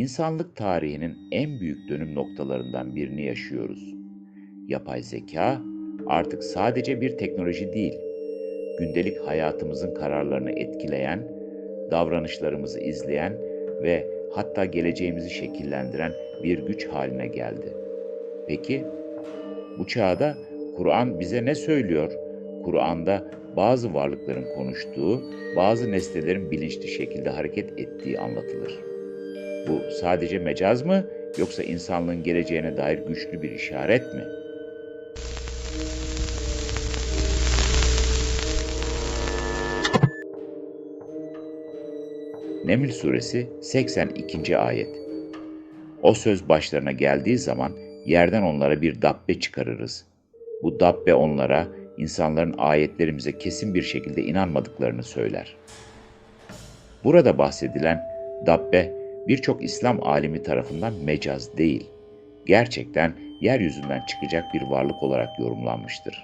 İnsanlık tarihinin en büyük dönüm noktalarından birini yaşıyoruz. Yapay zeka artık sadece bir teknoloji değil, gündelik hayatımızın kararlarını etkileyen, davranışlarımızı izleyen ve hatta geleceğimizi şekillendiren bir güç haline geldi. Peki bu çağda Kur'an bize ne söylüyor? Kur'an'da bazı varlıkların konuştuğu, bazı nesnelerin bilinçli şekilde hareket ettiği anlatılır. Bu sadece mecaz mı yoksa insanlığın geleceğine dair güçlü bir işaret mi? Neml suresi 82. ayet. O söz başlarına geldiği zaman yerden onlara bir dabbe çıkarırız. Bu dabbe onlara insanların ayetlerimize kesin bir şekilde inanmadıklarını söyler. Burada bahsedilen dabbe birçok İslam alimi tarafından mecaz değil, gerçekten yeryüzünden çıkacak bir varlık olarak yorumlanmıştır.